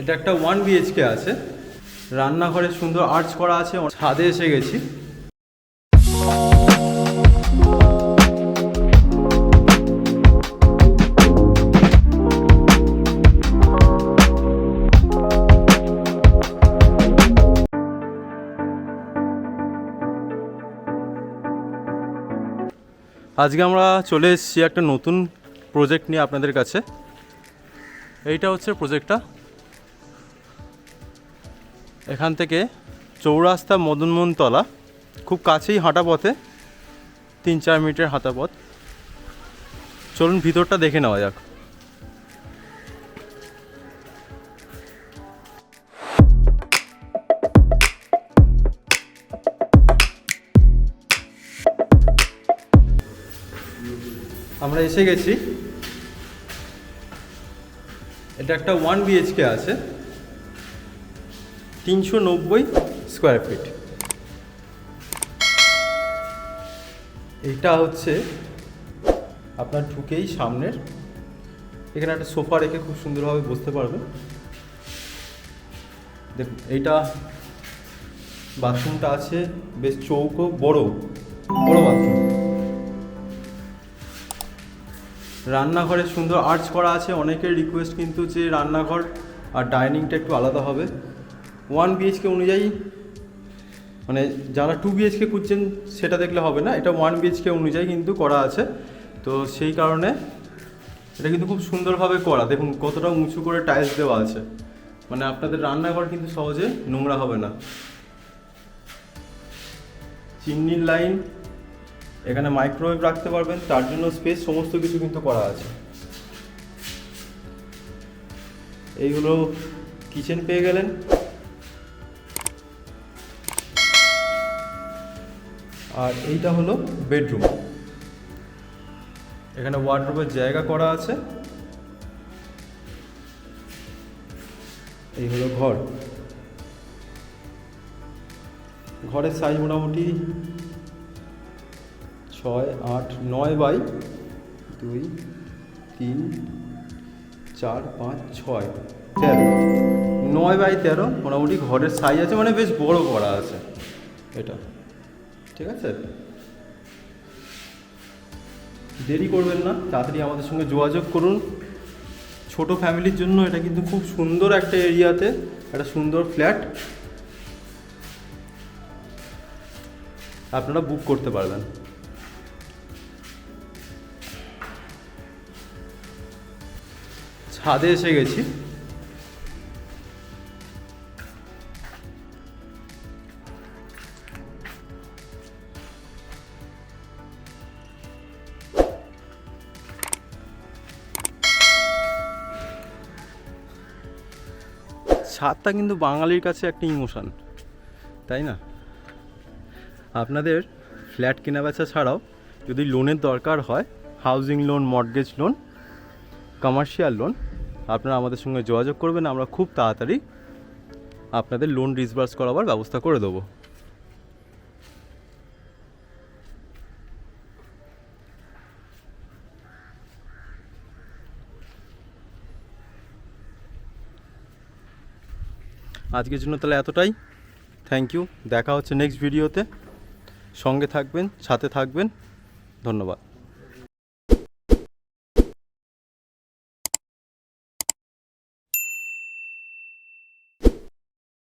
এটা একটা one BHK আছে। রান্নাঘরে সুন্দর আর্চ করা আছে ছাদে এসে গেছি। আজকে আমরা চলে এসেছি একটা নতুন প্রজেক্ট নিয়ে আপনাদের কাছে। এইটা হচ্ছে প্রজেক্টটা এখান থেকে চৌরাস্তা মদনমোহন তলা খুব কাছেই হাঁটা পথে, তিন চার মিনিটের হাঁটা পথ। চলুন ভিতরটা দেখে নেওয়া যাক। আমরা এসে গেছি। এটা একটা ওয়ান বিএইচকে আছে। তিনশো নব্বই স্কোয়ার ফিট এটা হচ্ছে আপনার ঢুকেই সামনের। এখানে একটা সোফা রেখে খুব সুন্দরভাবে বসতে পারবেন। দেখুন, এইটা বাথরুমটা আছে, বেশ চৌকো, বড় বড় বাথরুম। রান্নাঘরে সুন্দর আর্চ করা আছে, অনেকের রিকোয়েস্ট কিন্তু যে রান্নাঘর আর ডাইনিংটা একটু আলাদা হবে। ওয়ান বিএইচকে অনুযায়ী মানে যারা টু বিএইচকে খুঁজছেন, সেটা দেখলে হবে না। এটা ওয়ান বিএইচকে অনুযায়ী কিন্তু করা আছে। তো সেই কারণে এটা কিন্তু খুব সুন্দরভাবে করা। দেখুন, কতটা উঁচু করে টাইলস দেওয়া আছে। মানে আপনাদের রান্নাঘর কিন্তু সহজে নোংরা হবে না। চিমনির লাইন এখানে মাইক্রোওয়েভ রাখতে পারবেন। তার জন্য স্পেস সমস্ত কিছু কিন্তু করা আছে। এইগুলো কিচেন পেয়ে গেলেন। আর এইটা হলো বেডরুম। এখানে ওয়ার্ডরোবের জায়গা করা আছে। এই হলো ঘর। ঘরের সাইজ মোটামুটি ছয়, আট, নয় বাই দুই, তিন, চার, পাঁচ, ছয়। তেরো। নয় বাই তেরো মোটামুটি ঘরের সাইজ আছে মানে বেশ বড় করা আছে। এটা। ঠিক আছে? দেরি করবেন না, তাড়াতাড়ি আমাদের সঙ্গে যোগাযোগ করুন। ছোট ফ্যামিলির জন্য এটা কিন্তু খুব সুন্দর একটা এরিয়াতে, একটা সুন্দর ফ্ল্যাট। আপনারা বুক করতে পারবেন। ছাদে এসে গেছি। ছাদটা কিন্তু বাঙালির কাছে একটা ইমোশান, তাই না? আপনাদের ফ্ল্যাট কেনা বেচা ছাড়াও যদি লোনের দরকার হয়, housing loan, mortgage loan, commercial loan, আপনারা আমাদের সঙ্গে যোগাযোগ করবেন, আমরা খুব তাড়াতাড়ি আপনাদের লোন ডিসবার্স করাবার ব্যবস্থা করে দেবো। আজকের জন্য তাহলে এতটাই। থ্যাংক ইউ দেখা হচ্ছে নেক্সট ভিডিওতে সঙ্গে থাকবেন, সাথে থাকবেন। ধন্যবাদ।